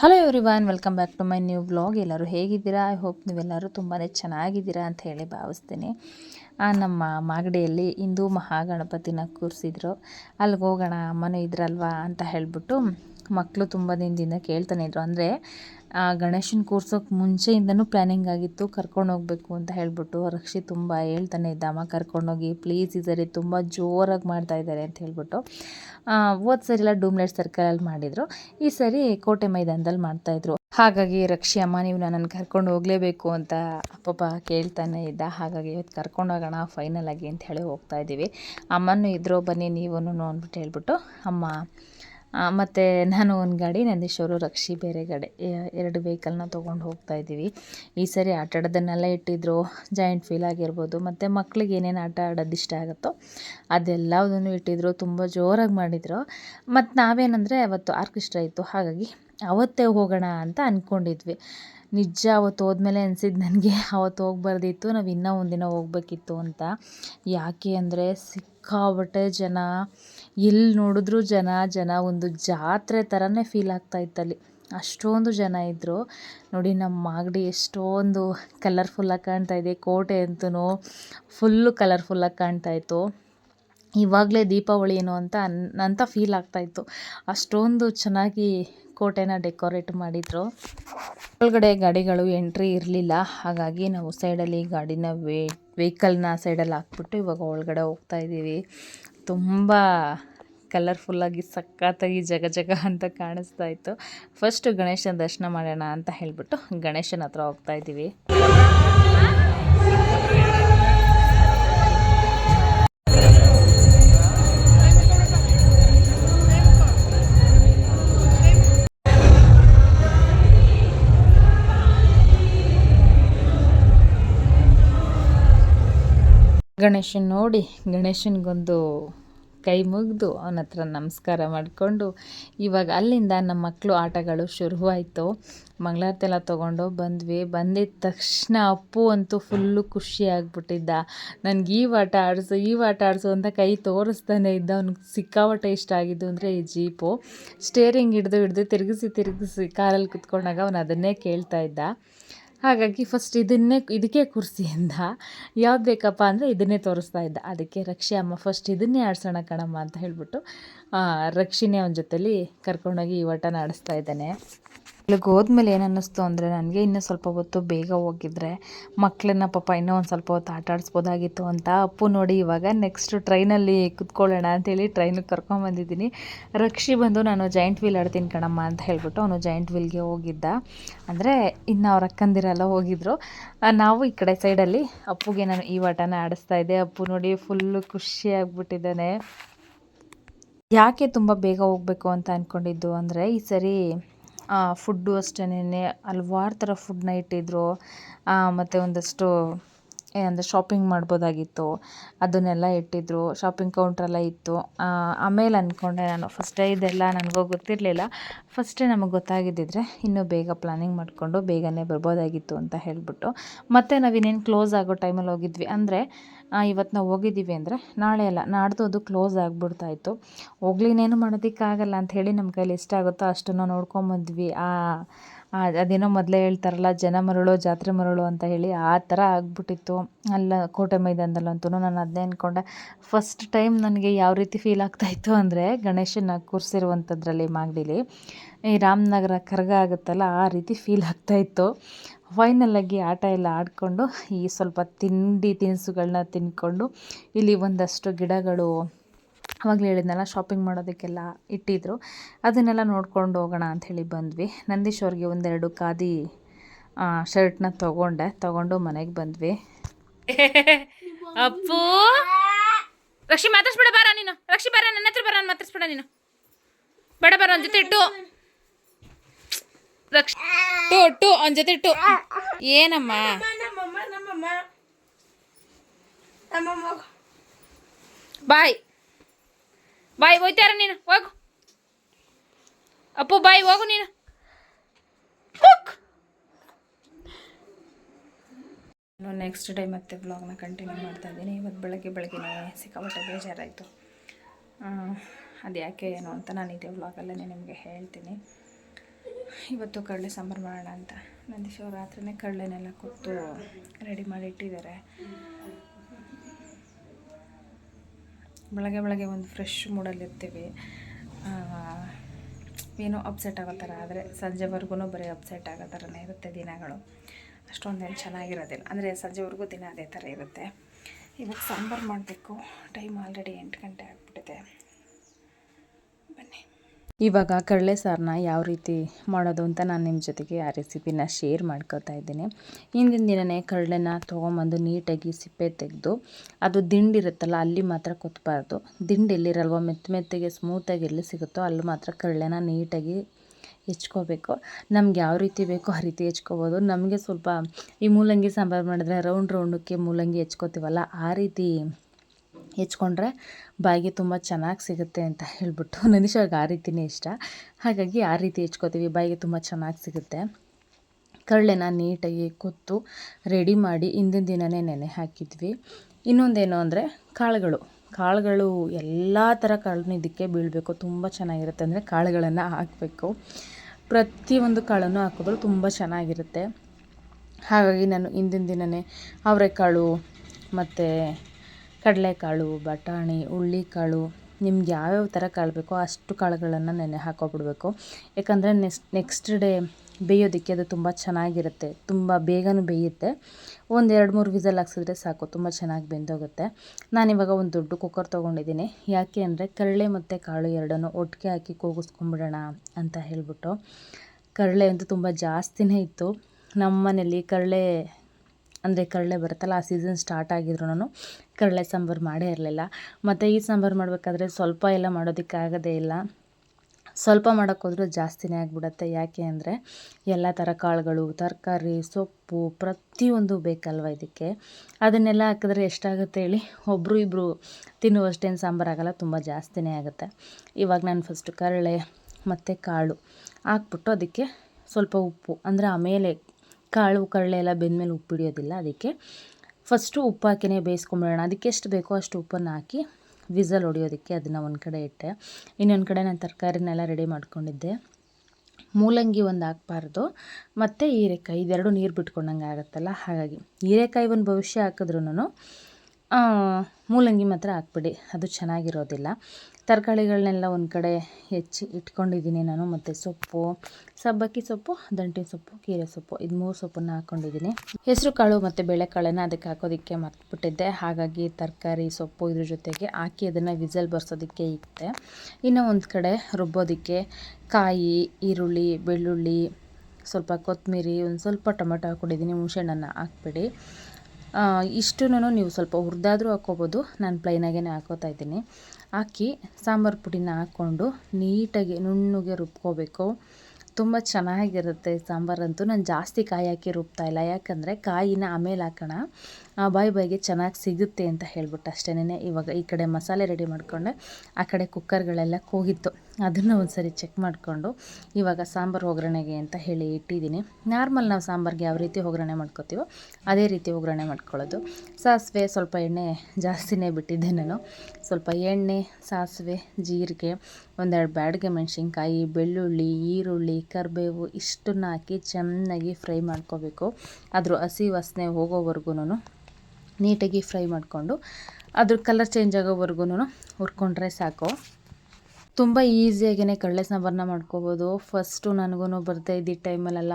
Hello everyone welcome back to my new blog ಎಲ್ಲರೂ ಹೇಗಿದ್ದೀರಾ? I hope ನೀವೆಲ್ಲರೂ ತುಂಬಾ ಚೆನ್ನಾಗಿದ್ದೀರಾ ಅಂತ ಹೇಳಿ ಭಾವಿಸ್ತೇನೆ. ನಮ್ಮ ಮಾಗಡಿಯಲ್ಲಿ ಇಂದು ಮಹಾಗಣಪತಿನ ಕೂರಿಸಿದ್ರು. ಅಲ್ಲಿಗೆ ಹೋಗೋಣ, ಅಮ್ಮನೂ ಇದ್ರಲ್ವಾ ಅಂತ ಹೇಳಿಬಿಟ್ಟು ಮಕ್ಕಳು ತುಂಬ ದಿನದಿಂದ ಕೇಳ್ತಾನೆ ಇದ್ರು. ಅಂದರೆ ಗಣೇಶನ ಕೂರ್ಸೋಕೆ ಮುಂಚೆಯಿಂದನೂ ಪ್ಲ್ಯಾನಿಂಗ್ ಆಗಿತ್ತು. ಕರ್ಕೊಂಡು ಹೋಗಬೇಕು ಅಂತ ಹೇಳ್ಬಿಟ್ಟು ರಕ್ಷಿ ತುಂಬ ಹೇಳ್ತಾನೆ ಇದ್ದ ಅಮ್ಮ ಕರ್ಕೊಂಡೋಗಿ ಪ್ಲೀಸ್ ಈ ಸರಿ ತುಂಬ ಜೋರಾಗಿ ಮಾಡ್ತಾ ಇದ್ದಾರೆ ಅಂತ ಹೇಳ್ಬಿಟ್ಟು ಹೋದ ಸರಿ ಎಲ್ಲ ಡೂಮ್ಲೆಟ್ ಸರ್ಕಲಲ್ಲಿ ಮಾಡಿದರು. ಈ ಸರಿ ಕೋಟೆ ಮೈದಾನದಲ್ಲಿ ಮಾಡ್ತಾಯಿದ್ರು ಹಾಗಾಗಿ ರಕ್ಷಿ ಅಮ್ಮ ನೀವು ನನ್ನನ್ನು ಕರ್ಕೊಂಡು ಹೋಗಲೇಬೇಕು ಅಂತ ಪಾಪ ಕೇಳ್ತಾನೆ ಇದ್ದ. ಹಾಗಾಗಿ ಇವತ್ತು ಕರ್ಕೊಂಡು ಹೋಗೋಣ ಫೈನಲ್ ಆಗಿ ಅಂತ ಹೇಳಿ ಹೋಗ್ತಾ ಇದ್ದೀವಿ ಅಮ್ಮನೂ ಇದ್ರೋ ಬನ್ನಿ ನೀವು ಅಂದ್ಬಿಟ್ಟು ಹೇಳ್ಬಿಟ್ಟು ಅಮ್ಮ ಆ, ಮತ್ತು ನಾನು ಒಂದು ಗಾಡಿ ನಂದೀಶ್ವರು, ರಕ್ಷಿ ಬೇರೆ ಗಾಡಿ ಎರಡು ವೆಹಿಕಲ್ನ ತೊಗೊಂಡು ಹೋಗ್ತಾ ಇದ್ದೀವಿ. ಈ ಸರಿ ಆಟ ಆಡೋದನ್ನೆಲ್ಲ ಇಟ್ಟಿದ್ರು, ಜಾಯಿಂಟ್ ಫೀಲ್ ಆಗಿರ್ಬೋದು, ಮತ್ತು ಮಕ್ಳಿಗೆ ಏನೇನು ಆಟ ಆಡೋದು ಇಷ್ಟ ಆಗುತ್ತೋ ಅದೆಲ್ಲದನ್ನು ಇಟ್ಟಿದ್ರು, ತುಂಬ ಜೋರಾಗಿ ಮಾಡಿದರು. ಮತ್ತು ನಾವೇನಂದರೆ ಅವತ್ತು ಆರ್ಕೆಸ್ಟ್ರಾ ಇತ್ತು, ಹಾಗಾಗಿ ಅವತ್ತೇ ಹೋಗೋಣ ಅಂತ ಅಂದ್ಕೊಂಡಿದ್ವಿ ನಿಜ ಅವತ್ತು ಹೋದ್ಮೇಲೆ ಅನಿಸಿದ್ದು ನನಗೆ, ಅವತ್ತು ಹೋಗ್ಬಾರ್ದಿತ್ತು, ನಾವು ಇನ್ನೂ ಒಂದಿನ ಹೋಗ್ಬೇಕಿತ್ತು ಅಂತ. ಯಾಕೆ ಅಂದರೆ ಸಿಕ್ಕಾಬಟ್ಟೆ ಜನ ಎಲ್ಲಿ ನೋಡಿದ್ರು ಜನ ಜನ ಒಂದು ಜಾತ್ರೆ ಥರನೇ ಫೀಲ್ ಆಗ್ತಾ ಇತ್ತಲ್ಲಿ. ಅಷ್ಟೊಂದು ಜನ ಇದ್ದರು ನೋಡಿ ನಮ್ಮ ಮಾಗಡಿ ಎಷ್ಟೊಂದು ಕಲರ್ಫುಲ್ಲಾಗಿ ಕಾಣ್ತಾ ಇದೆ. ಕೋಟೆ ಅಂತೂ ಫುಲ್ಲು ಕಲರ್ಫುಲ್ಲಾಗಿ ಕಾಣ್ತಾ ಇತ್ತು. ಇವಾಗಲೇ ದೀಪಾವಳಿ ಏನು ಅಂತ ಅನ್, ಅಂತ ಫೀಲ್ ಆಗ್ತಾಯಿತ್ತು ಅಷ್ಟೊಂದು ಚೆನ್ನಾಗಿ ಕೋಟೆನ ಡೆಕೋರೇಟ್ ಮಾಡಿದರು. ಒಳಗಡೆ ಗಾಡಿಗಳು ಎಂಟ್ರಿ ಇರಲಿಲ್ಲ. ಹಾಗಾಗಿ ನಾವು ಸೈಡಲ್ಲಿ ಗಾಡಿನ ವೇ ವೆಹಿಕಲ್ನ ಸೈಡಲ್ಲಿ ಹಾಕ್ಬಿಟ್ಟು ಇವಾಗ ಒಳಗಡೆ ಹೋಗ್ತಾ ಇದ್ದೀವಿ. ತುಂಬ ಕಲರ್ಫುಲ್ಲಾಗಿ ಸಖತ್ತಾಗಿ ಜಗ ಜಗ ಅಂತ ಕಾಣಿಸ್ತಾ ಇತ್ತು. ಫಸ್ಟು ಗಣೇಶನ ದರ್ಶನ ಮಾಡೋಣ ಅಂತ ಹೇಳಿಬಿಟ್ಟು ಗಣೇಶನ ಹತ್ರ ಹೋಗ್ತಾ ಇದ್ದೀವಿ. ಗಣೇಶನ್ ನೋಡಿ ಗಣೇಶನಿಗೊಂದು ಕೈ ಮುಗಿದು ಅವನ ಹತ್ರ ನಮಸ್ಕಾರ ಮಾಡಿಕೊಂಡು ಇವಾಗ ಅಲ್ಲಿಂದ ನಮ್ಮ ಮಕ್ಕಳು ಆಟಗಳು ಶುರುವಾಯಿತು. ಮಂಗಳಾರತಿ ಎಲ್ಲ ತೊಗೊಂಡು ಬಂದ್ವಿ. ಬಂದಿದ್ದ ತಕ್ಷಣ ಅಪ್ಪು ಅಂತೂ ಫುಲ್ಲು ಖುಷಿ ಆಗಿಬಿಟ್ಟಿದ್ದ. ನನಗೆ ಈ ಆಟ ಆಡಿಸು, ಈ ಆಟ ಆಡಿಸು ಅಂತ ಕೈ ತೋರಿಸ್ತಾನೆ ಇದ್ದ. ಅವ್ನಿಗೆ ಸಿಕ್ಕಾಪಟ್ಟೆ ಇಷ್ಟ ಆಗಿದ್ದು ಅಂದರೆ ಈ ಜೀಪು. ಸ್ಟೇರಿಂಗ್ ಹಿಡ್ದು ಹಿಡ್ದು ತಿರುಗಿಸಿ ತಿರುಗಿಸಿ ಕಾರಲ್ಲಿ ಕುತ್ಕೊಂಡಾಗ ಅವನು ಅದನ್ನೇ ಕೇಳ್ತಾ ಇದ್ದ. ಹಾಗಾಗಿ ಫಸ್ಟ್ ಇದನ್ನೇ, ಇದಕ್ಕೆ ಕುರ್ಸಿಯಿಂದ ಯಾವ್ದು ಬೇಕಪ್ಪ ಅಂದರೆ ಇದನ್ನೇ ತೋರಿಸ್ತಾ ಇದ್ದ. ಅದಕ್ಕೆ ರಕ್ಷಿ ಅಮ್ಮ ಫಸ್ಟ್ ಇದನ್ನೇ ಆಡ್ಸೋಣ ಕಣಮ್ಮ ಅಂತ ಹೇಳಿಬಿಟ್ಟು ರಕ್ಷಿನೇ ಅವನ ಜೊತೆಲಿ ಕರ್ಕೊಂಡೋಗಿ ಈ ಆಡಿಸ್ತಾ ಇದ್ದಾನೆ. ಅಲ್ಲಿಗೆ ಹೋದ್ಮೇಲೆ ಏನು ಅನ್ನಿಸ್ತು ಅಂದರೆ ನನಗೆ ಇನ್ನೂ ಸ್ವಲ್ಪ ಹೊತ್ತು ಬೇಗ ಹೋಗಿದ್ರೆ ಮಕ್ಕಳನ್ನ ಪಾಪ ಇನ್ನೂ ಒಂದು ಸ್ವಲ್ಪ ಹೊತ್ತು ಆಟ ಆಡಿಸ್ಬೋದಾಗಿತ್ತು ಅಂತ ಅಪ್ಪು ನೋಡಿ ಇವಾಗ ನೆಕ್ಸ್ಟ್ ಟ್ರೈನಲ್ಲಿ ಕುತ್ಕೊಳ್ಳೋಣ ಅಂತೇಳಿ ಟ್ರೈನಿಗೆ ಕರ್ಕೊಂಬಂದಿದ್ದೀನಿ ರಕ್ಷಿ ಬಂದು ನಾನು ಜಾಯಿಂಟ್ ವೀಲ್ ಆಡ್ತೀನಿ ಕಣಮ್ಮ ಅಂತ ಹೇಳ್ಬಿಟ್ಟು ಅವನು ಜಾಯಿಂಟ್ ವೀಲ್ಗೆ ಹೋಗಿದ್ದ. ಅಂದರೆ ಇನ್ನು ಅವ್ರ ಅಕ್ಕಂದಿರೆಲ್ಲ ಹೋಗಿದ್ರು. ನಾವು ಈ ಕಡೆ ಸೈಡಲ್ಲಿ ಅಪ್ಪುಗೆ ನಾನು ಈ ಆಟನ ಆಡಿಸ್ತಾ ಇದ್ದೆ. ಅಪ್ಪು ನೋಡಿ ಫುಲ್ಲು ಖುಷಿ ಆಗ್ಬಿಟ್ಟಿದ್ದಾನೆ. ಯಾಕೆ ತುಂಬ ಬೇಗ ಹೋಗಬೇಕು ಅಂತ ಅಂದ್ಕೊಂಡಿದ್ದು ಅಂದರೆ ಈ ಸರಿ ಫುಡ್ಡು ಅಷ್ಟೇನೆ ಹಲ್ವಾರು ಥರ ಫುಡ್ನ ಇಟ್ಟಿದ್ದರು ಮತ್ತು ಒಂದಷ್ಟು ಏನಂದರೆ ಶಾಪಿಂಗ್ ಮಾಡ್ಬೋದಾಗಿತ್ತು. ಅದನ್ನೆಲ್ಲ ಇಟ್ಟಿದ್ದರು ಶಾಪಿಂಗ್ ಕೌಂಟ್ರೆಲ್ಲ ಇತ್ತು. ಆಮೇಲೆ ಅಂದ್ಕೊಂಡೆ ನಾನು. ಫಸ್ಟೇ ಇದೆಲ್ಲ ನನಗೂ ಗೊತ್ತಿರಲಿಲ್ಲ. ಫಸ್ಟೇ ನಮಗೆ ಗೊತ್ತಾಗಿದ್ದಿದ್ರೆ ಇನ್ನೂ ಬೇಗ ಪ್ಲಾನಿಂಗ್ ಮಾಡಿಕೊಂಡು ಬೇಗನೆ ಬರ್ಬೋದಾಗಿತ್ತು ಅಂತ ಹೇಳಿಬಿಟ್ಟು. ಮತ್ತು ನಾವಿನ್ನೇನು ಕ್ಲೋಸ್ ಆಗೋ ಟೈಮಲ್ಲಿ ಹೋಗಿದ್ವಿ ಅಂದರೆ ಇವತ್ತು ನಾವು ಹೋಗಿದ್ದೀವಿ ಅಂದರೆ ನಾಳೆ ಅಲ್ಲ ನಾಡ್ದು ಅದು ಕ್ಲೋಸ್ ಆಗಿಬಿಡ್ತಾ ಇತ್ತು ಹೋಗ್ಲಿ ಇನ್ನೇನು ಮಾಡೋದಕ್ಕಾಗಲ್ಲ ಅಂತ ಹೇಳಿ ನಮ್ಮ ಕೈಲಿ ಎಷ್ಟಾಗುತ್ತೋ ಅಷ್ಟನ್ನು ನೋಡ್ಕೊಂಬಂದ್ವಿ. ಆ ಆ, ಅದೇನೋ ಮೊದಲೇ ಹೇಳ್ತಾರಲ್ಲ ಜನ ಮರಳು ಜಾತ್ರೆ ಮರಳು ಅಂತ ಹೇಳಿ ಆ ಥರ ಆಗ್ಬಿಟ್ಟಿತ್ತು. ಅಲ್ಲ ಕೋಟೆ ಮೈದಾನದಲ್ಲಂತೂ ನಾನು ಅದನ್ನೇ ಅಂದ್ಕೊಂಡೆ ಫಸ್ಟ್ ಟೈಮ್ ನನಗೆ ಯಾವ ರೀತಿ ಫೀಲ್ ಆಗ್ತಾಯಿತ್ತು ಅಂದರೆ ಗಣೇಶನ ಕೂರಿಸಿರುವಂಥದ್ರಲ್ಲಿ ಮಾಗಡಿಲಿ ಈ ರಾಮನಗರ ಕರ್ಗ ಆಗುತ್ತಲ್ಲ ಆ ರೀತಿ ಫೀಲ್ ಆಗ್ತಾಯಿತ್ತು. ಫೈನಲಾಗಿ ಆಟ ಎಲ್ಲ ಆಡಿಕೊಂಡು ಈ ಸ್ವಲ್ಪ ತಿಂಡಿ ತಿನಿಸುಗಳನ್ನ ತಿನ್ಕೊಂಡು ಇಲ್ಲಿ ಒಂದಷ್ಟು ಗಿಡಗಳು ಆವಾಗಲೇ ಹೇಳಿದ್ನಲ್ಲ ಶಾಪಿಂಗ್ ಮಾಡೋದಕ್ಕೆಲ್ಲ ಇಟ್ಟಿದ್ರು. ಅದನ್ನೆಲ್ಲ ನೋಡ್ಕೊಂಡು ಹೋಗೋಣ ಅಂಥೇಳಿ ಬಂದ್ವಿ. ನಂದೀಶ್ ಅವ್ರಿಗೆ ಒಂದೆರಡು ಖಾದಿ ಶರ್ಟ್ನ ತೊಗೊಂಡೆ. ತೊಗೊಂಡು ಮನೆಗೆ ಬಂದ್ವಿ. ಅಪ್ಪು! ರಕ್ಷಿ ಮಾತಾಡ್ಸ್ಬೇಡ, ಬಾರ ನೀನು. ರಕ್ಷಿ, ಬಾರ, ನನ್ನ ಹತ್ರ ಬರ ಮಾತಾಡ್ಸ್ಬೇಡ ನೀನು. ಬೇಡ ಬಾರ ನನ್ನ ಜೊತೆ ಇಟ್ಟು. ಟು ಟು, ಅವನ ಜೊತೆ ಟು. ಏನಮ್ಮ? ಬಾಯ್. ಬಾಯ್, ಹೋಯ್ತಾರ ನೀನು, ಹೋಗು. ಅಪ್ಪು, ಬಾಯ್, ಹೋಗು ನೀನು. ನೆಕ್ಸ್ಟ್ ಡೇ ಮತ್ತೆ ಬ್ಲಾಗ್ನ ಕಂಟಿನ್ಯೂ ಮಾಡ್ತಾ ಇದ್ದೀನಿ. ಇವತ್ತು ಬೆಳಗ್ಗೆ ಬೆಳಗ್ಗೆ ಸಿಕ್ಕಾಪಟ್ಟೆ ಬೇಜಾರಾಯಿತು. ಅದು ಯಾಕೆ ಏನು ಅಂತ ನಾನು ಇದೇ ವ್ಲಾಗಲ್ಲೇ ನಿಮಗೆ ಹೇಳ್ತೀನಿ. ಇವತ್ತು ಕಡಲೆ ಸಾಂಬಾರು ಮಾಡೋಣ ಅಂತ. ನಂದೀಶ್ ರಾತ್ರಿನೇ ಕಡಲೆನೆಲ್ಲ ಕೊತ್ತು ರೆಡಿ ಮಾಡಿ ಇಟ್ಟಿದ್ದಾರೆ. ಬೆಳಗ್ಗೆ ಬೆಳಗ್ಗೆ ಒಂದು ಫ್ರೆಶ್ ಮೂಡಲ್ಲಿರ್ತೀವಿ ಏನೋ ಅಪ್ಸೆಟ್ ಆಗೋ ಥರ ಆದರೆ ಸಂಜೆವರೆಗೂ ಬರೀ ಅಪ್ಸೆಟ್ ಆಗೋ ಥರನೇ ಇರುತ್ತೆ ದಿನಗಳು. ಅಷ್ಟೊಂದೇನು ಚೆನ್ನಾಗಿರೋದಿಲ್ಲ. ಅಂದರೆ ಸಂಜೆವರೆಗೂ ದಿನ ಅದೇ ಥರ ಇರುತ್ತೆ. ಇವಾಗ ಸಾಂಬಾರು ಮಾಡಬೇಕು. ಟೈಮ್ ಆಲ್ರೆಡಿ ಎಂಟು ಗಂಟೆ ಆಗಿಬಿಟ್ಟಿದೆ. ಬನ್ನಿ. ಇವಾಗ ಕಡಲೆ ಸಾರನ್ನ ಯಾವ ರೀತಿ ಮಾಡೋದು ಅಂತ ನಾನು ನಿಮ್ಮ ಜೊತೆಗೆ ಆ ರೆಸಿಪಿನ ಶೇರ್ ಮಾಡ್ಕೋತಾ ಇದ್ದೀನಿ. ಹಿಂದಿನ ದಿನವೇ ಕಡಲೆನ ತೊಗೊಂಬಂದು ನೀಟಾಗಿ ಸಿಪ್ಪೆ ತೆಗೆದು, ಅದು ದಿಂಡಿರುತ್ತಲ್ಲ ಅಲ್ಲಿ ಮಾತ್ರ ಕೊತ್ತಬಾರ್ದು ದಿಂಡು ಎಲ್ಲಿರಲ್ವೋ ಮೆತ್ತ ಮೆತ್ತಗೆ ಸ್ಮೂತಾಗಿ ಎಲ್ಲಿ ಸಿಗುತ್ತೋ ಅಲ್ಲಿ ಮಾತ್ರ ಕಡಲೆನ ನೀಟಾಗಿ ಹೆಚ್ಕೋಬೇಕು. ನಮ್ಗೆ ಯಾವ ರೀತಿ ಬೇಕೋ ಆ ರೀತಿ ಹೆಚ್ಕೋಬೋದು. ನಮಗೆ ಸ್ವಲ್ಪ ಈ ಮೂಲಂಗಿ ಸಾಂಬಾರು ಮಾಡಿದ್ರೆ ರೌಂಡ್ ರೌಂಡಕ್ಕೆ ಮೂಲಂಗಿ ಹೆಚ್ಕೋತೀವಲ್ಲ, ಆ ರೀತಿ ಹೆಚ್ಕೊಂಡ್ರೆ ಬಾಯಿಗೆ ತುಂಬ ಚೆನ್ನಾಗಿ ಸಿಗುತ್ತೆ ಅಂತ ಹೇಳ್ಬಿಟ್ಟು ನನೀಶ್ ಅವ್ರಿಗೆ ಆ ರೀತಿಯೇ ಇಷ್ಟ. ಹಾಗಾಗಿ ಆ ರೀತಿ ಹೆಚ್ಕೋತೀವಿ, ಬಾಯಿಗೆ ತುಂಬ ಚೆನ್ನಾಗಿ ಸಿಗುತ್ತೆ. ಕಡಲೆನ ನೀಟಾಗಿ ಕೊತ್ತು ರೆಡಿ ಮಾಡಿ ಹಿಂದಿನ ದಿನವೇ ನೆನೆ ಹಾಕಿದ್ವಿ. ಇನ್ನೊಂದೇನು ಅಂದರೆ ಕಾಳುಗಳು. ಕಾಳುಗಳು ಎಲ್ಲ ಥರ ಕಾಳನ್ನು ಇದಕ್ಕೆ ಬೀಳಬೇಕು. ತುಂಬ ಚೆನ್ನಾಗಿರುತ್ತೆ ಅಂದರೆ ಕಾಳುಗಳನ್ನು ಹಾಕಬೇಕು. ಪ್ರತಿಯೊಂದು ಕಾಳನ್ನು ಹಾಕಿದ್ರು ತುಂಬ ಚೆನ್ನಾಗಿರುತ್ತೆ. ಹಾಗಾಗಿ ನಾನು ಹಿಂದಿನ ದಿನವೇ ಅವರೆಕಾಳು ಮತ್ತು ಕಡಲೆಕಾಳು, ಬಟಾಣಿ ಹುರ್ಳಿಕಾಳು ನಿಮ್ಗೆ ಯಾವ್ಯಾವ ಥರ ಕಾಳು ಬೇಕೋ ಅಷ್ಟು ಕಾಳುಗಳನ್ನು ನೆನೆ ಹಾಕೋಬಿಡ್ಬೇಕು. ಯಾಕಂದರೆ ನೆಕ್ಸ್ಟ್ ನೆಕ್ಸ್ಟ್ ಡೇ ಬೇಯೋದಕ್ಕೆ ಅದು ತುಂಬ ಚೆನ್ನಾಗಿರುತ್ತೆ. ತುಂಬ ಬೇಗನೂ ಬೇಯುತ್ತೆ. ಒಂದು ಎರಡು ಮೂರು ವಿಸಲ್ ಹಾಕ್ಸಿದ್ರೆ ಸಾಕು, ತುಂಬ ಚೆನ್ನಾಗಿ ಬೆಂದೋಗುತ್ತೆ. ನಾನಿವಾಗ ಒಂದು ದೊಡ್ಡ ಕುಕ್ಕರ್ ತೊಗೊಂಡಿದ್ದೀನಿ. ಯಾಕೆ ಅಂದರೆ ಕಡಲೆ ಮತ್ತು ಕಾಳು ಎರಡನ್ನೂ ಒಟ್ಟಿಗೆ ಹಾಕಿ ಕೂಗಿಸ್ಕೊಂಬಿಡೋಣ ಅಂತ ಹೇಳ್ಬಿಟ್ಟು. ಕಡಲೆ ಅಂತೂ ತುಂಬ ಜಾಸ್ತಿನೇ ಇತ್ತು. ನಮ್ಮ ಮನೇಲಿ ಕಡಲೆ ಅಂದರೆ ಕಡಲೆ ಬರುತ್ತಲ್ಲ, ಆ ಸೀಸನ್ ಸ್ಟಾರ್ಟ್ ಆಗಿದ್ರು ನಾನು ಕಡಲೆ ಸಾಂಬಾರು ಮಾಡೇ ಇರಲಿಲ್ಲ. ಮತ್ತು ಈ ಸಾಂಬಾರು ಮಾಡಬೇಕಾದ್ರೆ ಸ್ವಲ್ಪ ಎಲ್ಲ ಮಾಡೋದಕ್ಕಾಗದೇ ಇಲ್ಲ. ಸ್ವಲ್ಪ ಮಾಡೋಕ್ಕೋದ್ರೂ ಜಾಸ್ತಿನೇ ಆಗಿಬಿಡತ್ತೆ. ಯಾಕೆ ಅಂದರೆ ಎಲ್ಲ ಥರ ಕಾಳುಗಳು, ತರಕಾರಿ, ಸೊಪ್ಪು ಪ್ರತಿಯೊಂದು ಬೇಕಲ್ವ ಇದಕ್ಕೆ? ಅದನ್ನೆಲ್ಲ ಹಾಕಿದ್ರೆ ಎಷ್ಟಾಗುತ್ತೆ ಹೇಳಿ ಒಬ್ಬರು ಇಬ್ಬರು ತಿನ್ನುವಷ್ಟೇನು ಸಾಂಬಾರು ಆಗಲ್ಲ, ತುಂಬ ಜಾಸ್ತಿನೇ ಆಗುತ್ತೆ. ಇವಾಗ ನಾನು ಫಸ್ಟು ಕರಳೆ ಮತ್ತು ಕಾಳು ಹಾಕ್ಬಿಟ್ಟು ಅದಕ್ಕೆ ಸ್ವಲ್ಪ ಉಪ್ಪು, ಅಂದರೆ ಆಮೇಲೆ ಕಾಳು ಕಡಲೆ ಎಲ್ಲ ಬೆಂದಮೇಲೆ ಉಪ್ಪು ಹಿಡಿಯೋದಿಲ್ಲ ಅದಕ್ಕೆ. ಫಸ್ಟು ಉಪ್ಪು ಹಾಕಿನೇ ಬೇಯಿಸ್ಕೊಂಬಿಡೋಣ. ಅದಕ್ಕೆ ಎಷ್ಟು ಬೇಕೋ ಅಷ್ಟು ಉಪ್ಪನ್ನು ಹಾಕಿ ವಿಸಲ್ ಹೊಡಿಯೋದಕ್ಕೆ ಅದನ್ನು ಒಂದು ಕಡೆ ಇಟ್ಟೆ. ಇನ್ನೊಂದು ಕಡೆ ನಾನು ತರಕಾರಿನೆಲ್ಲ ರೆಡಿ ಮಾಡ್ಕೊಂಡಿದ್ದೆ. ಮೂಲಂಗಿ ಒಂದು ಹಾಕ್ಬಾರ್ದು. ಮತ್ತು ಹೀರೆಕಾಯಿ, ಇದೆರಡು ನೀರು ಬಿಟ್ಕೊಂಡಂಗೆ ಆಗುತ್ತಲ್ಲ, ಹಾಗಾಗಿ. ಹೀರೆಕಾಯಿ ಒಂದು ಭವಿಷ್ಯ ಹಾಕಿದ್ರೂ ಮೂಲಂಗಿ ಮಾತ್ರ ಹಾಕ್ಬಿಡಿ. ಅದು ಚೆನ್ನಾಗಿರೋದಿಲ್ಲ. ತರಕಾರಿಗಳನ್ನೆಲ್ಲ ಒಂದು ಕಡೆ ಹೆಚ್ಚಿ ಇಟ್ಕೊಂಡಿದ್ದೀನಿ ನಾನು, ಮತ್ತು ಸೊಪ್ಪು, ಸಬ್ಬಕ್ಕಿ ಸೊಪ್ಪು, ದಂಟಿನ ಸೊಪ್ಪು, ಕೀರೆ ಸೊಪ್ಪು, ಇದು ಮೂರು ಸೊಪ್ಪನ್ನು ಹಾಕ್ಕೊಂಡಿದ್ದೀನಿ ಹೆಸರು ಕಾಳು ಮತ್ತು ಬೇಳೆಕಾಳನ್ನು ಅದಕ್ಕೆ ಹಾಕೋದಕ್ಕೆ ಮರ್ತ್ಬಿಟ್ಟಿದ್ದೆ. ಹಾಗಾಗಿ ತರಕಾರಿ ಸೊಪ್ಪು ಇದ್ರ ಜೊತೆಗೆ ಹಾಕಿ ಅದನ್ನು ವಿಸಲ್ ಬರ್ಸೋದಕ್ಕೆ ಇಟ್ಟೆ. ಇನ್ನು ಒಂದು ಕಡೆ ರುಬ್ಬೋದಕ್ಕೆ ಕಾಯಿ, ಈರುಳ್ಳಿ, ಬೆಳ್ಳುಳ್ಳಿ, ಸ್ವಲ್ಪ ಕೊತ್ತಂಬರಿ ಒಂದು ಸ್ವಲ್ಪ ಟೊಮೆಟೊ ಹಾಕ್ಕೊಂಡಿದ್ದೀನಿ ಹುಣಸೆಹಣ್ಣನ್ನು ಹಾಕ್ಬಿಡಿ. ಇಷ್ಟೂ ನೀವು ಸ್ವಲ್ಪ ಹುರಿದಾದರೂ ಹಾಕ್ಕೋಬೋದು. ನಾನು ಪ್ಲೈನಾಗೇ ಹಾಕೋತಾ ಇದ್ದೀನಿ. ಹಾಕಿ ಸಾಂಬಾರು ಪುಡಿನ ಹಾಕ್ಕೊಂಡು ನೀಟಾಗಿ ನುಣ್ಣಗೆ ರುಬ್ಕೋಬೇಕು. ತುಂಬ ಚೆನ್ನಾಗಿರುತ್ತೆ ಸಾಂಬಾರಂತೂ ನಾನು ಜಾಸ್ತಿ ಕಾಯಿ ಹಾಕಿ ರುಬ್ತಾ ಇಲ್ಲ. ಯಾಕಂದರೆ ಕಾಯಿನ ಆಮೇಲೆ ಹಾಕೋಣ. ಆ ಬಾಯಿ ಬಾಯಿಗೆ ಚೆನ್ನಾಗಿ ಸಿಗುತ್ತೆ ಅಂತ ಹೇಳ್ಬಿಟ್ಟು ಅಷ್ಟೇನೆ ಇವಾಗ ಈ ಕಡೆ ಮಸಾಲೆ ರೆಡಿ ಮಾಡಿಕೊಂಡೆ. ಆ ಕಡೆ ಕುಕ್ಕರ್ಗಳೆಲ್ಲ ಕೂಗಿತ್ತು. ಅದನ್ನು ಒಂದು ಸರಿ ಚೆಕ್ ಮಾಡಿಕೊಂಡು ಇವಾಗ ಸಾಂಬಾರು ಒಗ್ಗರಣೆಗೆ ಅಂತ ಹೇಳಿ ಇಟ್ಟಿದ್ದೀನಿ. ನಾರ್ಮಲ್ ನಾವು ಸಾಂಬಾರಿಗೆ ಯಾವ ರೀತಿ ಒಗ್ಗರಣೆ ಮಾಡ್ಕೋತೀವೋ ಅದೇ ರೀತಿ ಒಗ್ಗರಣೆ ಮಾಡ್ಕೊಳ್ಳೋದು. ಸಾಸಿವೆ ಸ್ವಲ್ಪ ಎಣ್ಣೆ ಜಾಸ್ತಿನೇ ಬಿಟ್ಟಿದ್ದೆ ನಾನು. ಸ್ವಲ್ಪ ಎಣ್ಣೆ, ಸಾಸಿವೆ, ಜೀರಿಗೆ, ಒಂದೆರಡು ಬ್ಯಾಡಿಗೆ ಮೆಣಸಿನ್ಕಾಯಿ, ಬೆಳ್ಳುಳ್ಳಿ, ಈರುಳ್ಳಿ, ಕರಿಬೇವು ಇಷ್ಟನ್ನು ಹಾಕಿ ಚೆನ್ನಾಗಿ ಫ್ರೈ ಮಾಡ್ಕೋಬೇಕು. ಅದ್ರ ಹಸಿ ವಾಸನೆ ಹೋಗೋವರೆಗೂ ನೀಟಾಗಿ ಫ್ರೈ ಮಾಡಿಕೊಂಡು ಅದ್ರ ಕಲರ್ ಚೇಂಜ್ ಆಗೋವರೆಗೂ ಹುರ್ಕೊಂಡ್ರೆ ಸಾಕು. ತುಂಬ ಈಸಿಯಾಗೇ ಕಡಲೆ ಸಾಂಬಾರನ್ನ ಮಾಡ್ಕೋಬೋದು. ಫಸ್ಟು ನನಗೂ ಬರ್ತಾ ಇದ್ದಿದ್ದ ಟೈಮಲ್ಲೆಲ್ಲ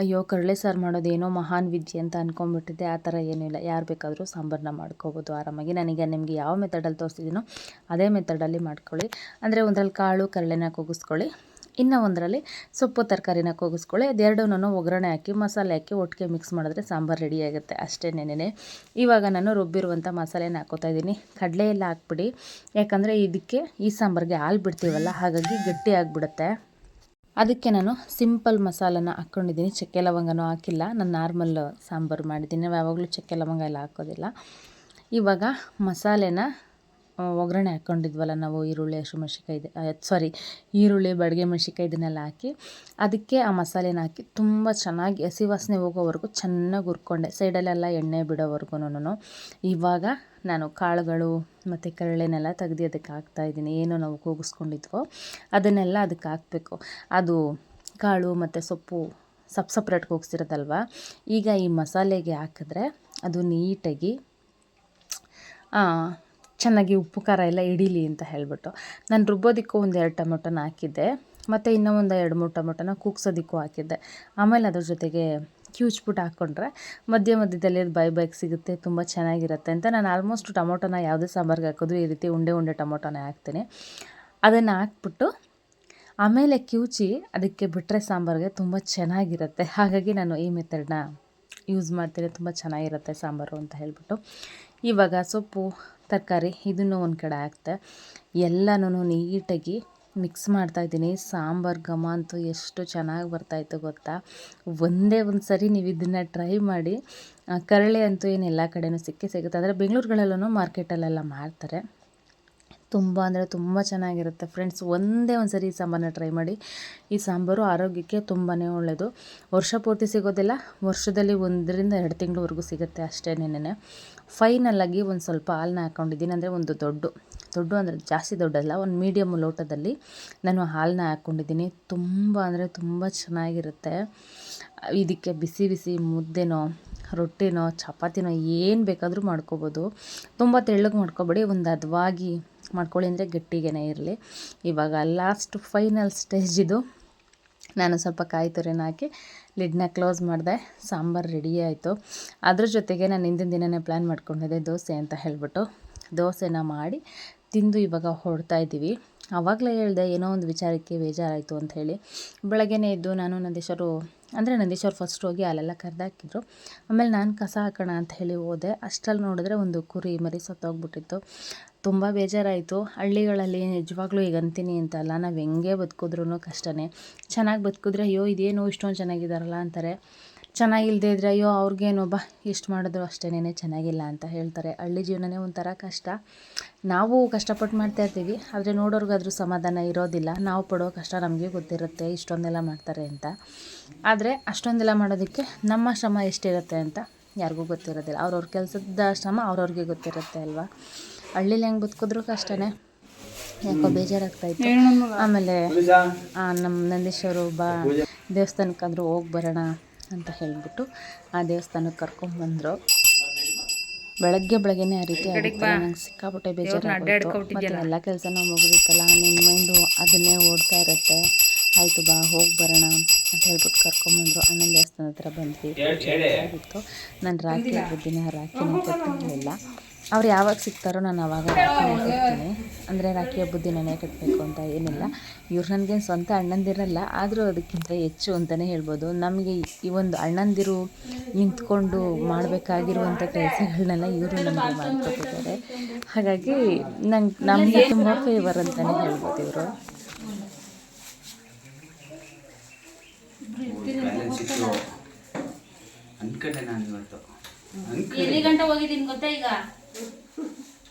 ಅಯ್ಯೋ ಕಡಲೆ ಸಾರು ಮಾಡೋದೇನೋ ಮಹಾನ್ ವಿದ್ಯೆ ಅಂತ ಅಂದ್ಕೊಂಡ್ಬಿಟ್ಟಿದ್ದೆ ಆ ಥರ ಏನೂ ಇಲ್ಲ. ಯಾರು ಬೇಕಾದರೂ ಸಾಂಬಾರನ್ನ ಮಾಡ್ಕೋಬೋದು ಆರಾಮಾಗಿ. ನನಗೆ ನಿಮಗೆ ಯಾವ ಮೆಥಡಲ್ಲಿ ತೋರಿಸಿದ್ದೀನೋ ಅದೇ ಮೆಥಡಲ್ಲಿ ಮಾಡ್ಕೊಳ್ಳಿ. ಅಂದರೆ ಒಂದ್ರಲ್ಲಿ ಕಾಳು ಕಡಲೆನ ಕೂಗಿಸ್ಕೊಳ್ಳಿ. ಇನ್ನು ಒಂದರಲ್ಲಿ ಸೊಪ್ಪು, ತರಕಾರಿನ ಕೂಗಿಸ್ಕೊಳ್ಳಿ. ಅದೆರಡೂ ಒಗ್ಗರಣೆ ಹಾಕಿ, ಮಸಾಲೆ ಹಾಕಿ ಒಟ್ಟಿಗೆ ಮಿಕ್ಸ್ ಮಾಡಿದ್ರೆ ಸಾಂಬಾರು ರೆಡಿ ಆಗುತ್ತೆ. ಅಷ್ಟೇ ನೆನೆ ಇವಾಗ ನಾನು ರುಬ್ಬಿರುವಂಥ ಮಸಾಲೆನ ಹಾಕೋತಾ ಇದ್ದೀನಿ. ಕಡಲೆ ಎಲ್ಲ ಹಾಕ್ಬಿಡಿ. ಯಾಕಂದರೆ ಇದಕ್ಕೆ ಈ ಸಾಂಬಾರಿಗೆ ಹಾಲು ಬಿಡ್ತೀವಲ್ಲ, ಹಾಗಾಗಿ ಗಟ್ಟಿ ಆಗಿಬಿಡುತ್ತೆ. ಅದಕ್ಕೆ ನಾನು ಸಿಂಪಲ್ ಮಸಾಲನ ಹಾಕ್ಕೊಂಡಿದ್ದೀನಿ ಚಕ್ಕೆ ಲವಂಗನೂ ಹಾಕಿಲ್ಲ. ನಾನು ನಾರ್ಮಲ್ ಸಾಂಬಾರು ಮಾಡಿದ್ದೀನಿ. ಯಾವಾಗಲೂ ಚಕ್ಕೆ ಲವಂಗ ಎಲ್ಲ ಹಾಕೋದಿಲ್ಲ. ಇವಾಗ ಮಸಾಲೆನ ಒಗ್ಗರಣೆ ಹಾಕ್ಕೊಂಡಿದ್ವಲ್ಲ ನಾವು ಈರುಳ್ಳಿ ಹಸಿಮೆಣ್ಸಿಕಾಯಿ ಸಾರಿ ಈರುಳ್ಳಿ, ಬಡಗೆ ಮೆಣ್ಸಿಕಾಯಿ ಇದನ್ನೆಲ್ಲ ಹಾಕಿ ಅದಕ್ಕೆ ಆ ಮಸಾಲೆನ ಹಾಕಿ ತುಂಬ ಚೆನ್ನಾಗಿ ಹಸಿ ವಾಸನೆ ಹೋಗೋವರೆಗೂ ಚೆನ್ನಾಗಿ ಹುರ್ಕೊಂಡೆ. ಸೈಡಲ್ಲೆಲ್ಲ ಎಣ್ಣೆ ಬಿಡೋವರೆಗೂ ಇವಾಗ ನಾನು ಕಾಳುಗಳು ಮತ್ತು ಕರಳೆನೆಲ್ಲ ತೆಗ್ದು ಅದಕ್ಕೆ ಹಾಕ್ತಾಯಿದ್ದೀನಿ ಏನು ನಾವು ಕೂಗಿಸ್ಕೊಂಡಿದ್ವೋ ಅದನ್ನೆಲ್ಲ ಅದಕ್ಕೆ ಹಾಕಬೇಕು. ಅದು ಕಾಳು ಮತ್ತು ಸೊಪ್ಪು ಸಪ್ ಸಪ್ರೇಟ್ ಕೂಗಿಸಿರೋದಲ್ವ? ಈಗ ಈ ಮಸಾಲೆಗೆ ಹಾಕಿದ್ರೆ ಅದು ನೀಟಾಗಿ ಚೆನ್ನಾಗಿ ಉಪ್ಪು, ಖಾರ ಎಲ್ಲ ಹಿಡೀಲಿ ಅಂತ ಹೇಳಿಬಿಟ್ಟು. ನಾನು ರುಬ್ಬೋದಕ್ಕೂ ಒಂದು ಎರಡು ಟೊಮೊಟೊನ ಹಾಕಿದ್ದೆ. ಮತ್ತು ಇನ್ನೂ ಒಂದು ಎರಡು ಮೂರು ಟೊಮೊಟೊನ ಕೂಗ್ಸೋದಕ್ಕೂ ಹಾಕಿದ್ದೆ. ಆಮೇಲೆ ಅದ್ರ ಜೊತೆಗೆ ಕಿವುಚ್ಬಿಟ್ಟು ಹಾಕ್ಕೊಂಡ್ರೆ ಮಧ್ಯ ಮಧ್ಯದಲ್ಲಿ ಅದು ಬೈ ಬೈಕ್ ಸಿಗುತ್ತೆ, ತುಂಬ ಚೆನ್ನಾಗಿರುತ್ತೆ ಅಂತ ನಾನು ಆಲ್ಮೋಸ್ಟ್ ಟೊಮೊಟೊನ ಯಾವುದೇ ಸಾಂಬಾರ್ಗೆ ಹಾಕಿದ್ರು ಈ ರೀತಿ ಉಂಡೆ ಉಂಡೆ ಟೊಮೊಟೊನೇ ಹಾಕ್ತೀನಿ. ಅದನ್ನು ಹಾಕ್ಬಿಟ್ಟು ಆಮೇಲೆ ಕಿವುಚಿ ಅದಕ್ಕೆ ಬಿಟ್ಟರೆ ಸಾಂಬಾರಿಗೆ ತುಂಬ ಚೆನ್ನಾಗಿರುತ್ತೆ. ಹಾಗಾಗಿ ನಾನು ಈ ಮೆಥಡ್ನ ಯೂಸ್ ಮಾಡ್ತೀನಿ. ತುಂಬ ಚೆನ್ನಾಗಿರುತ್ತೆ ಸಾಂಬಾರು ಅಂತ ಹೇಳ್ಬಿಟ್ಟು. ಇವಾಗ ಸೊಪ್ಪು ತರಕಾರಿ ಇದನ್ನು ಒಂದು ಕಡೆ ಹಾಕ್ತೆ. ಎಲ್ಲನೂ ನೀಟಾಗಿ ಮಿಕ್ಸ್ ಮಾಡ್ತಾಯಿದ್ದೀನಿ ಸಾಂಬಾರು ಘಮ ಅಂತೂ ಎಷ್ಟು ಚೆನ್ನಾಗಿ ಬರ್ತಾಯಿತ್ತು ಗೊತ್ತಾ? ಒಂದೇ ಒಂದು ಸರಿ ನೀವು ಇದನ್ನು ಟ್ರೈ ಮಾಡಿ ಕರಳೆ ಅಂತೂ ಏನು ಎಲ್ಲ ಕಡೆಯೂ ಸಿಕ್ಕೇ ಸಿಗುತ್ತೆ. ಆದರೆ ಬೆಂಗಳೂರುಗಳಲ್ಲೂ ಮಾರ್ಕೆಟಲ್ಲೆಲ್ಲ ಮಾರ್ತಾರೆ ತುಂಬ ಅಂದರೆ ತುಂಬ ಚೆನ್ನಾಗಿರುತ್ತೆ ಫ್ರೆಂಡ್ಸ್. ಒಂದೇ ಒಂದು ಸರಿ ಈ ಸಾಂಬಾರನ್ನ ಟ್ರೈ ಮಾಡಿ. ಈ ಸಾಂಬಾರು ಆರೋಗ್ಯಕ್ಕೆ ತುಂಬಾ ಒಳ್ಳೆಯದು ವರ್ಷ ಪೂರ್ತಿ ಸಿಗೋದಿಲ್ಲ. ವರ್ಷದಲ್ಲಿ ಒಂದರಿಂದ ಎರಡು ತಿಂಗಳವರೆಗೂ ಸಿಗುತ್ತೆ ಅಷ್ಟೇ ನೆನೆ ಫೈನಲ್ಲಾಗಿ ಒಂದು ಸ್ವಲ್ಪ ಹಾಲನ್ನ ಹಾಕ್ಕೊಂಡಿದ್ದೀನಿ ಅಂದರೆ ಒಂದು ದೊಡ್ಡ. ದೊಡ್ಡ ಅಂದರೆ ಜಾಸ್ತಿ ದೊಡ್ಡಲ್ಲ. ಒಂದು ಮೀಡಿಯಮ್ ಲೋಟದಲ್ಲಿ ನಾನು ಹಾಲನ್ನ ಹಾಕ್ಕೊಂಡಿದ್ದೀನಿ ತುಂಬ ಅಂದರೆ ತುಂಬ ಚೆನ್ನಾಗಿರುತ್ತೆ. ಇದಕ್ಕೆ ಬಿಸಿ ಬಿಸಿ ಮುದ್ದೆನೋ, ರೊಟ್ಟಿನೋ, ಚಪಾತಿನೋ ಏನು ಬೇಕಾದರೂ ಮಾಡ್ಕೋಬೋದು. ತುಂಬ ತೆಳ್ಳಗೆ ಮಾಡ್ಕೊಬೇಡಿ. ಒಂದು ಹದವಾಗಿ ಮಾಡ್ಕೊಳ್ಳಿ ಅಂದರೆ ಗಟ್ಟಿಗೆನೇ ಇರಲಿ. ಇವಾಗ ಲಾಸ್ಟ್ ಫೈನಲ್ ಸ್ಟೇಜ್ ಇದು. ನಾನು ಸ್ವಲ್ಪ ಕಾಯಿ ತುರಿನ ಹಾಕಿ ಲಿಡ್ನ ಕ್ಲೋಸ್ ಮಾಡಿದೆ. ಸಾಂಬಾರು ರೆಡಿ ಆಯಿತು. ಅದ್ರ ಜೊತೆಗೆ ನಾನು ಹಿಂದಿನ ದಿನನೇ ಪ್ಲ್ಯಾನ್ ಮಾಡ್ಕೊಂಡಿದ್ದೆ ದೋಸೆ ಅಂತ ಹೇಳಿಬಿಟ್ಟು. ದೋಸೆನ ಮಾಡಿ ತಿಂದು ಇವಾಗ ಹೊಡ್ತಾ ಇದ್ದೀವಿ. ಆವಾಗಲೇ ಹೇಳಿದೆ ಏನೋ ಒಂದು ವಿಚಾರಕ್ಕೆ ಬೇಜಾರಾಯಿತು ಅಂತ ಹೇಳಿ. ಬೆಳಗ್ಗೆನೇ ಎದ್ದು ನಾನು ನಂದೀಶರು ಅಂದರೆ ನಂದೀಶವ್ರು ಫಸ್ಟ್ ಹೋಗಿ ಅಲ್ಲೆಲ್ಲ ಕರೆದಾಕಿದ್ರು. ಆಮೇಲೆ ನಾನು ಕಸ ಹಾಕೋಣ ಅಂತ ಹೇಳಿ ಹೋದೆ. ಅಷ್ಟರಲ್ಲಿ ನೋಡಿದ್ರೆ ಒಂದು ಕುರಿ ಮರಿ ಸತ್ತೋಗ್ಬಿಟ್ಟಿತ್ತು. ತುಂಬ ಬೇಜಾರಾಯಿತು. ಹಳ್ಳಿಗಳಲ್ಲಿ ನಿಜವಾಗ್ಲೂ ಈಗ ಅಂತೀನಿ ಅಂತಲ್ಲ, ನಾವು ಹೆಂಗೆ ಬದ್ಕಿದ್ರೂ ಕಷ್ಟವೇ ಚೆನ್ನಾಗಿ ಬದುಕಿದ್ರೆ, ಅಯ್ಯೋ, ಇದೇನು ಇಷ್ಟೊಂದು ಚೆನ್ನಾಗಿದ್ದಾರಲ್ಲ ಅಂತಾರೆ. ಚೆನ್ನಾಗಿಲ್ಲದೆ ಇದ್ದರೆ ಅಯ್ಯೋ, ಅವ್ರಿಗೇನೋ, ಬಾ, ಇಷ್ಟು ಮಾಡಿದ್ರು ಅಷ್ಟೇನೇ ಚೆನ್ನಾಗಿಲ್ಲ ಅಂತ ಹೇಳ್ತಾರೆ. ಹಳ್ಳಿ ಜೀವನನೇ ಒಂಥರ ಕಷ್ಟ. ನಾವು ಕಷ್ಟಪಟ್ಟು ಮಾಡ್ತಾ ಇರ್ತೀವಿ, ಆದರೆ ನೋಡೋರ್ಗಾದ್ರೂ ಸಮಾಧಾನ ಇರೋದಿಲ್ಲ. ನಾವು ಪಡೋ ಕಷ್ಟ ನಮಗೆ ಗೊತ್ತಿರುತ್ತೆ, ಇಷ್ಟೊಂದೆಲ್ಲ ಮಾಡ್ತಾರೆ ಅಂತ. ಆದರೆ ಅಷ್ಟೊಂದೆಲ್ಲ ಮಾಡೋದಕ್ಕೆ ನಮ್ಮ ಶ್ರಮ ಎಷ್ಟಿರುತ್ತೆ ಅಂತ ಯಾರಿಗೂ ಗೊತ್ತಿರೋದಿಲ್ಲ. ಅವ್ರವ್ರ ಕೆಲಸದ ಶ್ರಮ ಅವ್ರವ್ರಿಗೆ ಗೊತ್ತಿರುತ್ತೆ ಅಲ್ವಾ? ಹಳ್ಳಿಲಿ ಹೆಂಗೆ ಬದುಕಿದ್ರು ಕಷ್ಟನೇ. ಯಾಕೋ ಬೇಜಾರಾಗ್ತಾಯಿತ್ತು ಆಮೇಲೆ ಆ, ನಮ್ಮ ನಂದೀಶ್ವರು ಬಾ ದೇವಸ್ಥಾನಕ್ಕಾದರೂ ಹೋಗಿ ಬರೋಣ ಅಂತ ಹೇಳಿಬಿಟ್ಟು ಆ ದೇವಸ್ಥಾನಕ್ಕೆ ಕರ್ಕೊಂಡ್ಬಂದರು ಬೆಳಗ್ಗೆ ಬೆಳಗ್ಗೆನೇ ಆ ರೀತಿ ಆಗುತ್ತೆ. ನಂಗೆ ಸಿಕ್ಕಾಪಟ್ಟೆ ಬೇಜಾರು ಮತ್ತು ಎಲ್ಲ ಕೆಲಸನೂ ಮುಗಿದಿತ್ತಲ್ಲ ನಿನ್ನ ಮೈಂಡು ಅದನ್ನೇ ಓಡ್ತಾ ಇರುತ್ತೆ. ಆಯಿತು ಬಾ ಹೋಗಿ ಬರೋಣ ಅಂತ ಹೇಳ್ಬಿಟ್ಟು ಕರ್ಕೊಂಬಂದರು ಅಣ್ಣನ ದೇವಸ್ಥಾನ ಹತ್ರ ಬಂದ್ವಿ. ಆಗಿತ್ತು ನಾನು ರಾಖಿ ದಿನ ರಾತ್ರಿ ಕಟ್ಟಿರಲಿಲ್ಲ ಅವ್ರು ಯಾವಾಗ ಸಿಗ್ತಾರೋ ನಾನು ಅವಾಗ ಕಟ್ತೀನಿ ಅಂದರೆ ರಾಖಿ ಹಬ್ಬದ ದಿನನೇ ಕಟ್ಟಬೇಕು ಅಂತ ಏನಿಲ್ಲ. ಇವ್ರು ನನಗೆ ಸ್ವಂತ ಅಣ್ಣಂದಿರಲ್ಲ ಆದರೂ ಅದಕ್ಕಿಂತ ಹೆಚ್ಚು ಅಂತಲೇ ಹೇಳ್ಬೋದು. ನಮಗೆ ಈ ಒಂದು ಅಣ್ಣಂದಿರು ನಿಂತ್ಕೊಂಡು ಮಾಡಬೇಕಾಗಿರುವಂಥ ಕೆಲಸಗಳನ್ನೆಲ್ಲ ಇವರು ನಮಗೆ ಮಾಡ್ಕೊಟ್ಟಿದ್ದಾರೆ. ಹಾಗಾಗಿ ನಂಗೆ ನಮಗೆ ತುಂಬ ಫೇವರ್ ಅಂತಲೇ ಹೇಳ್ಬೋದು ಇವರು. ಅನ್ಕೊಂಡೆ ನಾನು ಇವತ್ತು. ಎಲ್ಲಿ ಗಂಟೆ ಹೋಗಿದ್ದೀನಿ ಗೊತ್ತಾ ಈಗ?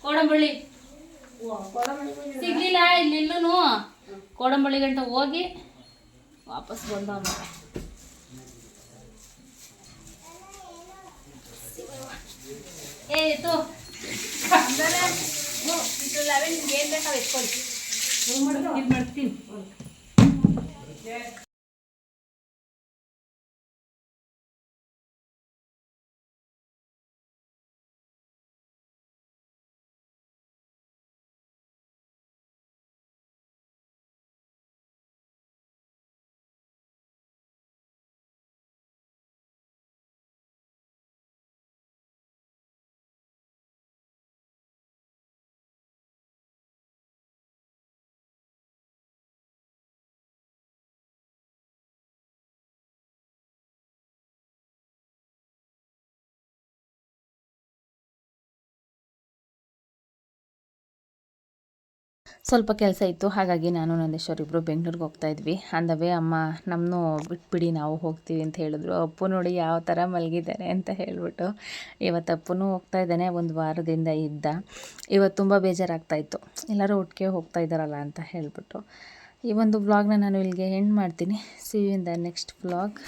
ಕೋಡಂಬಳ್ಳಿ. ಸಿಗ್ಲಿಲ್ಲ ಇಲ್ಲಿಲ್ಲೂ ಕೋಡಂಬಳ್ಳಿ ಗಂಟ ಹೋಗಿ ವಾಪಸ್ ಬಂದ ಏ ಎತ್ತು. ಇದು ಮಾಡ್ತೀನಿ. ಸ್ವಲ್ಪ ಕೆಲಸ ಇತ್ತು. ಹಾಗಾಗಿ ನಾನು ನಂದೇಶ್ವರ್ ಇಬ್ಬರು ಬೆಂಗಳೂರಿಗೆ ಹೋಗ್ತಾ ಇದ್ವಿ. ಅಂದವೇ, ಅಮ್ಮ ನಮ್ಮನ್ನು ಬಿಟ್ಬಿಡಿ ನಾವು ಹೋಗ್ತೀವಿ ಅಂತ ಹೇಳಿದ್ರು. ಅಪ್ಪು ನೋಡಿ ಯಾವ ಥರ ಮಲಗಿದ್ದಾರೆ ಅಂತ ಹೇಳಿಬಿಟ್ಟು ಇವತ್ತು ಅಪ್ಪನೂ ಹೋಗ್ತಾ ಇದ್ದಾನೆ. ಒಂದು ವಾರದಿಂದ ಇದ್ದ. ಇವತ್ತು ತುಂಬ ಬೇಜಾರಾಗ್ತಾ ಇತ್ತು. ಎಲ್ಲರೂ ಒಟ್ಟಿಗೆ ಹೋಗ್ತಾ ಇದ್ದಾರಲ್ಲ ಅಂತ ಹೇಳಿಬಿಟ್ಟು. ಈ ಒಂದು ವ್ಲಾಗ್ನ ನಾನು ಇಲ್ಲಿಗೆ ಎಂಡ್ ಮಾಡ್ತೀನಿ. ಸಿ ಇಂದ ನೆಕ್ಸ್ಟ್ ವ್ಲಾಗ್